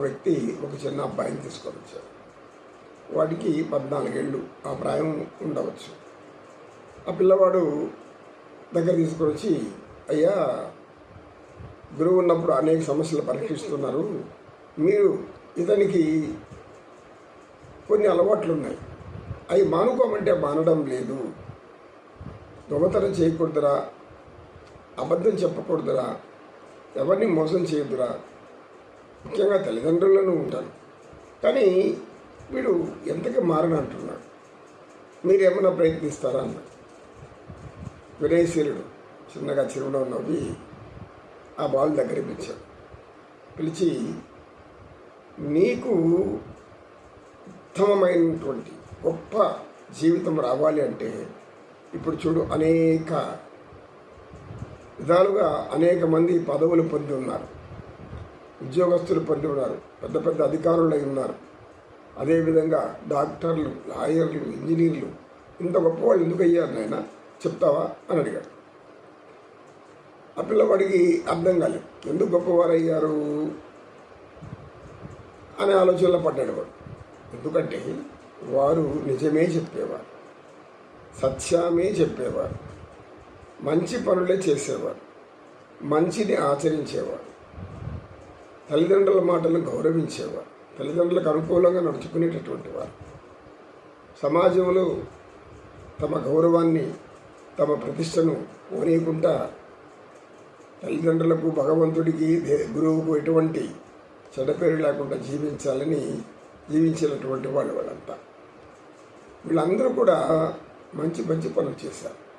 వ్యక్తి ఒక చిన్న అబ్బాయిని తీసుకొని వచ్చారు వాడికి పద్నాలుగేళ్ళు. ఆ ప్రాయం ఉండవచ్చు. ఆ పిల్లవాడు దగ్గర తీసుకొని వచ్చి అయ్యా గురువు ఉన్నప్పుడు అనేక సమస్యలు పరీక్షిస్తున్నారు మీరు ఇతనికి కొన్ని అలవాట్లు ఉన్నాయి అవి మానుకోమంటే మానడం లేదు. దొంగతనం చేయకూడదురా. అబద్ధం చెప్పకూడదురా. ఎవరిని మోసం చేయొద్దురా. ముఖ్యంగా తల్లిదండ్రులను ఉంటాను. కానీ వీడు ఎంతగా మారని అంటున్నాడు ఏమైనా ప్రయత్నిస్తారా అన్న. వినయశీలుడు చిన్నగా చిరునవ్వు నవ్వి ఆ బాల్ దగ్గర పిలిచాడు. పిలిచి నీకు ఉత్తమమైనటువంటి గొప్ప జీవితం రావాలి అంటే ఇప్పుడు చూడు అనేక విధాలుగా అనేక మంది పదవులు పొంది ఉన్నారు. ఉద్యోగస్తులు పొంది ఉన్నారు. పెద్ద పెద్ద అధికారులు అయి ఉన్నారు. అదేవిధంగా డాక్టర్లు లాయర్లు ఇంజనీర్లు ఇంత గొప్పవాళ్ళు ఎందుకు అయ్యారు నాయన? చెప్తావా? అని అడిగాడు. ఆ పిల్లవాడికి అర్థం కాలేదు. ఎందుకు గొప్పవారు అయ్యారు? అనే ఆలోచనలో పడ్డాడు వాడు. ఎందుకంటే వారు నిజమే చెప్పేవారు. సత్యమే చెప్పేవారు. మంచి పనులే చేసేవారు. మంచిని ఆచరించేవారు. తల్లిదండ్రుల మాటలను గౌరవించేవారు. తల్లిదండ్రులకు అనుకూలంగా నడుచుకునేటటువంటి వారు. సమాజంలో తమ గౌరవాన్ని తమ ప్రతిష్టను పోనీయకుండా తల్లిదండ్రులకు భగవంతుడికి దే- గురువుకు ఎటువంటి చెడపేరు లేకుండా జీవించాలని జీవించినటువంటి వాళ్ళు వాళ్ళంతా. వీళ్ళందరూ కూడా మంచి మంచి పనులు చేశారు.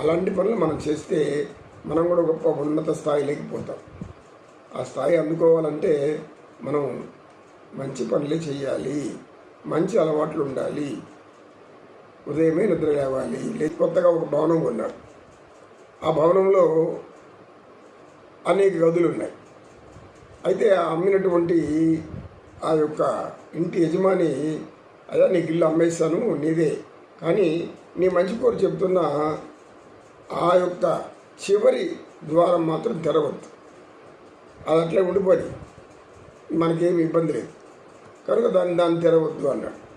అలాంటి పనులు మనం చేస్తే మనం కూడా గొప్ప ఉన్నత స్థాయిలోకి పోతాం. ఆ స్థాయి అందుకోవాలంటే మనం మంచి పనులే చేయాలి మంచి అలవాట్లు ఉండాలి ఉదయమే నిద్ర లేవాలి. లేదు కొత్తగా ఒక భవనం కొన్నాడు. ఆ భవనంలో అనేక గదులు ఉన్నాయి అయితే ఆ అమ్మినటువంటి ఆ యొక్క ఇంటి యజమాని అదే నీకు ఇల్లు అమ్మేస్తాను నీదే. కానీ నీ మంచి కోరు చెప్తున్నా ఆ యొక్క చివరి ద్వారం మాత్రం తెరవద్దు. అది అట్లే ఉండిపోయి మనకేమి ఇబ్బంది లేదు. కనుక దాన్ని దాన్ని తెరవద్దు అన్నాడు.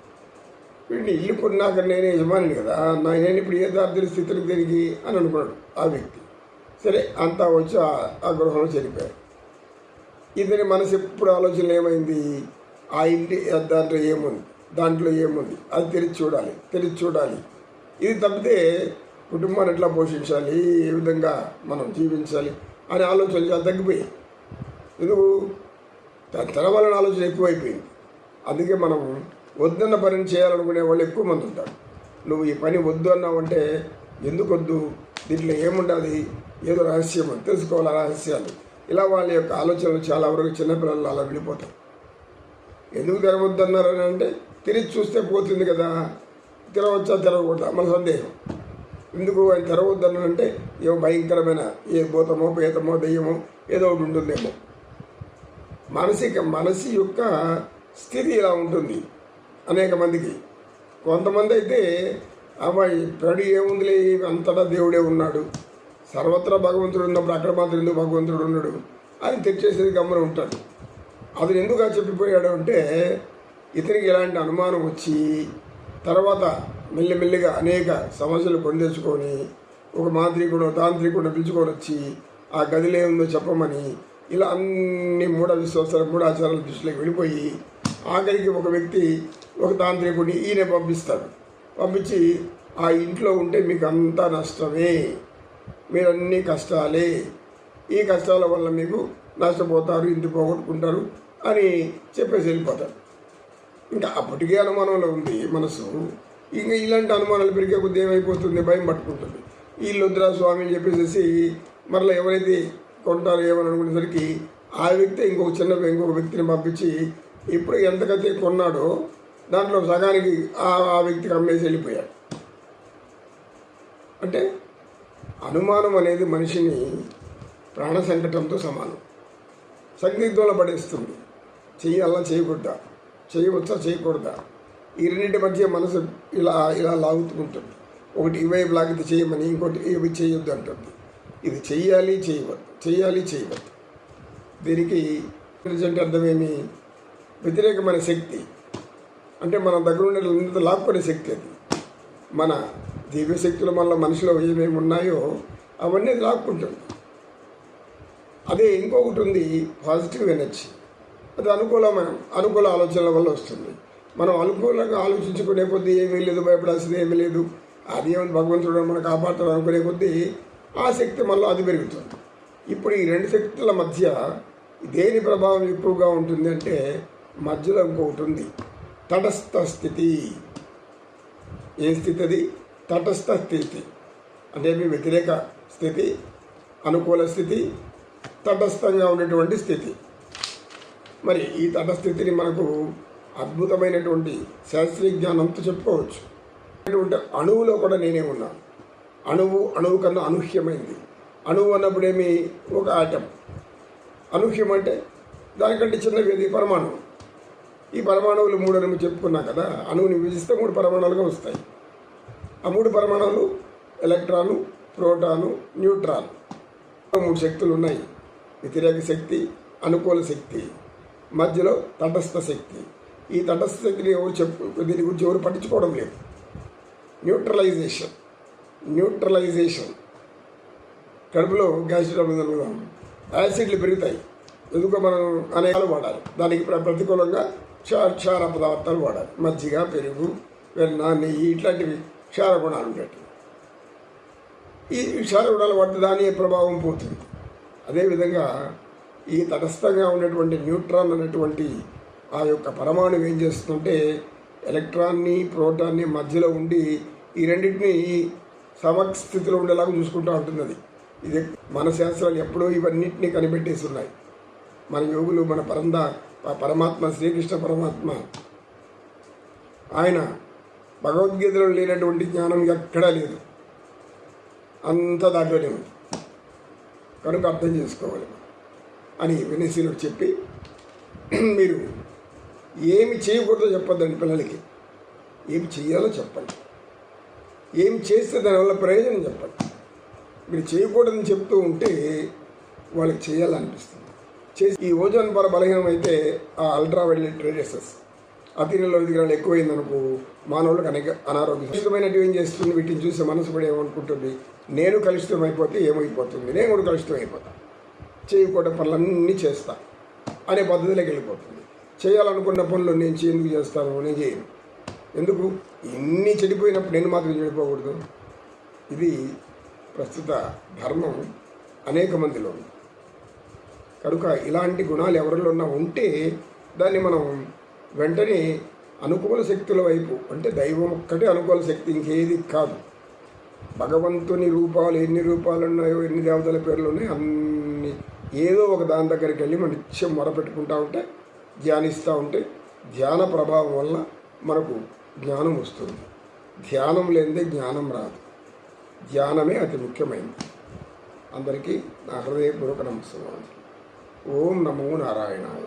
వీడిని ఇల్లు కొన్నాక నేను యజమాని కదా నా నేను ఇప్పుడు ఏ దారిద్ర స్థితికి తిరిగి అని అనుకున్నాడు ఆ వ్యక్తి. సరే అంతా వచ్చి ఆ- గృహంలో చనిపోయారు ఇతని మనసు ఎప్పుడు ఆలోచన ఏమైంది? ఆ ఇంటి దాంట్లో ఏముంది? దాంట్లో ఏముంది? అది తెరిచి చూడాలి తెరిచి చూడాలి. ఇది తప్పితే కుటుంబాన్ని ఎట్లా పోషించాలి? ఏ విధంగా మనం జీవించాలి? అనే ఆలోచన చాలా తగ్గిపోయాయి. ఎందుకు? తన వలన ఆలోచన ఎక్కువైపోయింది. అందుకే మనం వద్దన్న పనిని చేయాలనుకునే వాళ్ళు ఎక్కువ మంది ఉంటారు. నువ్వు ఈ పని వద్దు అన్నావంటే ఎందుకు వద్దు దీంట్లో ఏముండాలి ఏదో రహస్యం అని తెలుసుకోవాలి రహస్యాలు. ఇలా వాళ్ళ యొక్క ఆలోచనలు చాలా వరకు చిన్నపిల్లలు అలా వెళ్ళిపోతారు ఎందుకు తెరవద్దు అని అంటే తిరిగి చూస్తే పోతుంది కదా. తెరవచ్చా? తెరవకూడదా? మన సందేహం. ఎందుకు ఆయన తెరవద్దు అన్నానంటే ఏమో భయంకరమైన ఏ భూతమో పేతమో దెయ్యమో ఏదో ఒకటి ఉంటుందేమో. మానసిక మనసు యొక్క స్థితి ఇలా ఉంటుంది అనేక మందికి. కొంతమంది అయితే అమ్మాయి ప్రడి ఏముందిలే అంతటా దేవుడే ఉన్నాడు. సర్వత్రా భగవంతుడు ఉన్నప్పుడు అక్కడ మాత్రం ఎందుకు భగవంతుడు ఉన్నాడు? అని తెచ్చేసేది గమ్మన ఉంటాడు. అతను ఎందుకు చెప్పిపోయాడు అంటే ఇతనికి ఇలాంటి అనుమానం వచ్చి తర్వాత మెల్లిమెల్లిగా అనేక సమస్యలు పొందేసుకొని ఒక మాంత్రికుడు తాంత్రికుడు పిలుచుకొని వచ్చి ఆ గదిలో ఏముందో చెప్పమని ఇలా అన్ని మూఢ విశ్వాసాలు మూఢాచారాల దృష్టిలోకి వెళ్ళిపోయి ఆఖరికి ఒక వ్యక్తి ఒక తాంత్రికుడిని ఈయన పంపిస్తాడు. పంపించి ఆ ఇంట్లో ఉంటే మీకు అంతా నష్టమే. మీరన్నీ కష్టాలే. ఈ కష్టాల వల్ల మీకు నష్టపోతారు ఇంటి పోగొట్టుకుంటారు అని చెప్పేసి వెళ్ళిపోతారు ఇంకా అప్పటికే అనుమానంలో ఉంది మనసు ఇంకా ఇలాంటి అనుమానాలు పెరిగే కొద్ది ఏమైపోతుంది? భయం పట్టుకుంటుంది. వీళ్ళు వద్దురా స్వామి అని చెప్పేసి మరలా ఎవరైతే కొంటారు ఏమని అనుకునేసరికి ఆ వ్యక్తి ఇంకొక చిన్న ఇంకొక వ్యక్తిని పంపించి ఇప్పుడు ఎంతకైతే కొన్నాడో దాంట్లో సగానికి ఆ ఆ వ్యక్తికి అమ్మేసి వెళ్ళిపోయాడు. అంటే అనుమానం అనేది మనిషిని ప్రాణ సంకటంతో సమానం. సందిగ్ధంలో పడేస్తుంది. చేయాలా చేయకూడదా? చేయవచ్చా? చేయకూడదా? ఈ రెండింటి మధ్య మనసు ఇలా ఇలా లాగుతుంటుంది ఒకటి ఇవైపు లాగితే చేయమని ఇంకోటి ఇవి చేయొద్దు అంటుంది. ఇది చెయ్యాలి చేయవద్దు చెయ్యాలి చేయవద్దు దీనికి ఇంటెలిజెంట్ అర్థమేమి? వ్యతిరేకమైన శక్తి. అంటే మన దగ్గర ఉండే లాక్కునే శక్తి అది. మన దివ్యశక్తులు మనలో మనిషిలో ఏమేమి ఉన్నాయో అవన్నీ అది లాక్కుంటుంది. అదే ఇంకొకటి ఉంది పాజిటివ్ ఎనర్జీ. అది అనుకూలమైన అనుకూల ఆలోచనల వల్ల వస్తుంది. మనం అనుకూలంగా ఆలోచించుకునే కొద్దీ ఏమీ లేదు భయపడాల్సింది ఏమీ లేదు. అది ఏమైనా భగవంతుడు మనం కాపాడుతాడు అనుకునే కొద్దీ ఆ శక్తి మళ్ళీ అది పెరుగుతుంది. ఇప్పుడు ఈ రెండు శక్తుల మధ్య దేని ప్రభావం ఎక్కువగా ఉంటుంది అంటే మధ్యలో ఇంకొకటి ఉంది. తటస్థ స్థితి. ఏ స్థితి అది తటస్థ స్థితి. అంటే మీ వ్యతిరేక స్థితి అనుకూల స్థితి తటస్థంగా ఉన్నటువంటి స్థితి. మరి ఈ తటస్థితిని మనకు అద్భుతమైనటువంటి శాస్త్రీయ జ్ఞానంతో చెప్పుకోవచ్చు. అటువంటి అణువులో కూడా నేనే ఉన్నాను. అణువు అణువు కన్నా అనూహ్యమైంది. అణువు అన్నప్పుడేమి? ఒక ఆటం. అనూహ్యం అంటే దానికంటే చిన్నవి అది పరమాణువు. ఈ పరమాణువులు మూడు అని చెప్పుకున్నా కదా అణువుని విభజిస్తే మూడు పరమాణువులుగా వస్తాయి. ఆ మూడు పరమాణువులు ఎలక్ట్రాను ప్రోటాను న్యూట్రాన్. మూడు శక్తులు ఉన్నాయి. వ్యతిరేక శక్తి అనుకూల శక్తి మధ్యలో తటస్థ శక్తి. ఈ తటస్థ శక్తిని ఎవరు చెప్పు దీని గురించి ఎవరు పట్టించుకోవడం లేదు. న్యూట్రలైజేషన్. న్యూట్రలైజేషన్. కడుపులో గ్యాస్ ట్రబుల్ యాసిడ్లు పెరుగుతాయి. ఎందుకు మనం అనేకాలు వాడాలి. దానికి ప్రతికూలంగా క్షార క్షార పదార్థాలు వాడాలి. మజ్జిగ పెరుగు వెన్న నెయ్యి ఇట్లాంటివి క్షార గుణాలు ఉంటాయి ఈ క్షార గుణాలు వాడితే దాని ప్రభావం పోతుంది. అదేవిధంగా ఈ తటస్థంగా ఉన్నటువంటి న్యూట్రాన్ అనేటువంటి ఆ యొక్క పరమాణువు ఏం చేస్తుంటే ఎలక్ట్రాన్ని ప్రోటాన్ని మధ్యలో ఉండి ఈ రెండింటిని సమస్థితిలో ఉండేలాగా చూసుకుంటూ ఉంటుంది అది. ఇది మన శాస్త్రాలు ఎప్పుడో ఇవన్నింటినీ కనిపెట్టేసి ఉన్నాయి మన యోగులు మన పరంద పరమాత్మ శ్రీకృష్ణ పరమాత్మ. ఆయన భగవద్గీతలో లేనటువంటి జ్ఞానం ఎక్కడా లేదు. అంత దాంట్లోనే ఉంది. కనుక అర్థం చేసుకోవాలి అని వినశీలుడు చెప్పి మీరు ఏమి చేయకూడదో చెప్పొద్దండి పిల్లలకి. ఏమి చేయాలో చెప్పండి. ఏం చేస్తే దానివల్ల ప్రయోజనం చెప్పండి. మీరు చేయకూడదని చెప్తూ ఉంటే వాళ్ళకి చేయాలనిపిస్తుంది. చేసి ఈ ఓజోన్ పొర బలహీనం అయితే ఆ అల్ట్రా వైలెట్ రేడియసెస్. అతిలో విగ్రహాలు ఎక్కువైంది అనుకో మానవులకు అనేక అనారోగ్యం. కలుషితమైనట్టు ఏం చేస్తుంది? వీటిని చూసి మనసు కూడా ఏమనుకుంటుంది? నేను కలుషితం అయిపోతే ఏమైపోతుంది? నేను కూడా కలుషితం అయిపోతా. చేయకూడని పనులన్నీ చేస్తా. అనే పద్ధతిలోకి వెళ్ళిపోతుంది. చేయాలనుకున్న పనులు నేను ఎందుకు చేస్తాను నేను చేయను. ఎందుకు? ఇన్ని చెడిపోయినప్పుడు నేను మాత్రం చెడిపోకూడదు. ఇది ప్రస్తుత ధర్మం అనేక మందిలో ఉంది. కనుక ఇలాంటి గుణాలు ఎవరిలో ఉన్నా ఉంటే దాన్ని మనం వెంటనే అనుకూల శక్తుల వైపు అంటే దైవం ఒక్కటే అనుకూల శక్తి ఇంకేది కాదు. భగవంతుని రూపాలు ఎన్ని రూపాలు ఉన్నాయో ఎన్ని దేవతల పేర్లు ఉన్నాయో అన్ని ఏదో ఒక దాని దగ్గరికి వెళ్ళి మనం నిత్యం మొరపెట్టుకుంటా ఉంటే ధ్యానిస్తూ ఉంటే ధ్యాన ప్రభావం వల్ల మనకు జ్ఞానం వస్తుంది. ధ్యానం లేనిదే జ్ఞానం రాదు. ధ్యానమే అతి ముఖ్యమైనది. అందరికీ నా హృదయపూర్వక నమస్కారం ఓం నమో నారాయణాయ.